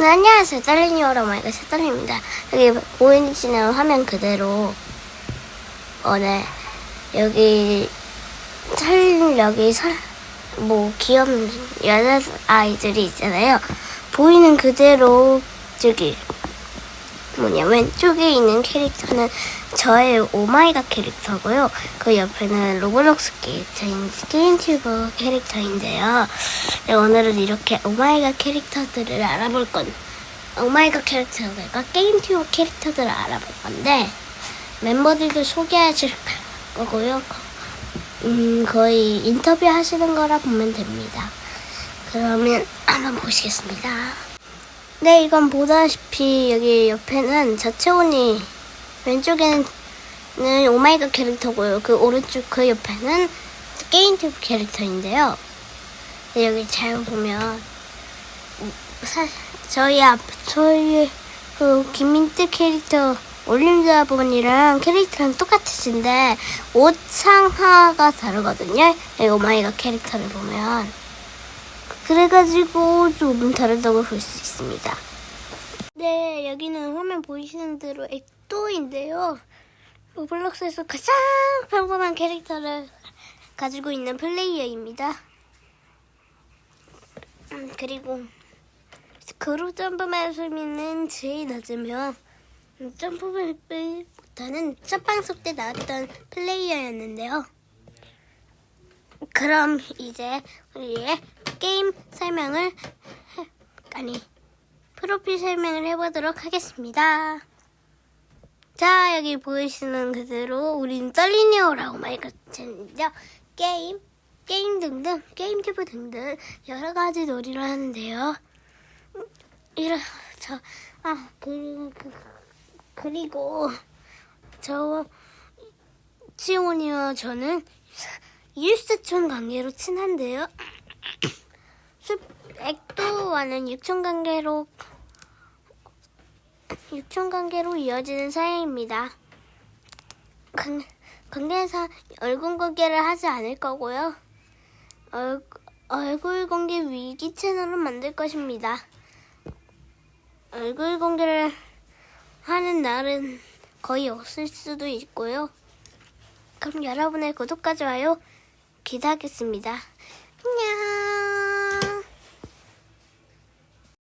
네, 안녕하세요. 딸린이 오라마이가 새딸입니다. 여기 보이시는 화면 그대로, 어, 네. 여기, 살, 여기 살, 뭐, 귀여운 여자 아이들이 있잖아요. 보이는 그대로, 저기, 뭐냐, 왼쪽에 있는 캐릭터는 저의 오마이갓 캐릭터고요. 그 옆에는 로블록스 캐릭터인 게임튜브 캐릭터인데요. 네, 오늘은 이렇게 오마이갓 캐릭터들을 알아볼 건, 오마이갓 캐릭터들과 게임튜브 캐릭터들을 알아볼 건데, 멤버들도 소개하실 거고요. 음, 거의 인터뷰 하시는 거라 보면 됩니다. 그러면 한번 보시겠습니다. 네, 이건 보다시피 여기 옆에는 자체온이 왼쪽에는 오마이갓 캐릭터고요. 그 오른쪽 그 옆에는 게임튜브 캐릭터인데요. 네, 여기 잘 보면 사, 저희 앞 저희 그 김민트 캐릭터 올림자 분이랑 캐릭터랑 똑같으신데 옷 상하가 다르거든요. 이 오마이갓 캐릭터를 보면 그래가지고 조금 다르다고 볼 수 있습니다. 네, 여기는 화면 보이시는 대로 액도인데요. 로블록스에서 가장 평범한 캐릭터를 가지고 있는 플레이어입니다. 음, 그리고 그룹 점프만 수미는 제일 낮으며 음, 점프를 못하는 첫방석 때 나왔던 플레이어였는데요. 그럼 이제 우리의 게임 설명을 해, 아니 프로필 설명을 해보도록 하겠습니다. 자 여기 보이시는 그대로 우리는 썰리니오라고 말했거든요. 게임, 게임 등등, 게임 튜브 등등 여러 가지 놀이를 하는데요. 음, 이런 저 아 그, 그, 그리고 저 치온이와 저는 일사촌 관계로 친한데요. 숲 액도와는 육촌 관계로 육촌 관계로 이어지는 사이입니다. 관, 관계에서 얼굴 공개를 하지 않을 거고요. 얼, 얼굴 공개 위기 채널을 만들 것입니다. 얼굴 공개를 하는 날은 거의 없을 수도 있고요. 그럼 여러분의 구독과 좋아요 기대하겠습니다. 안녕.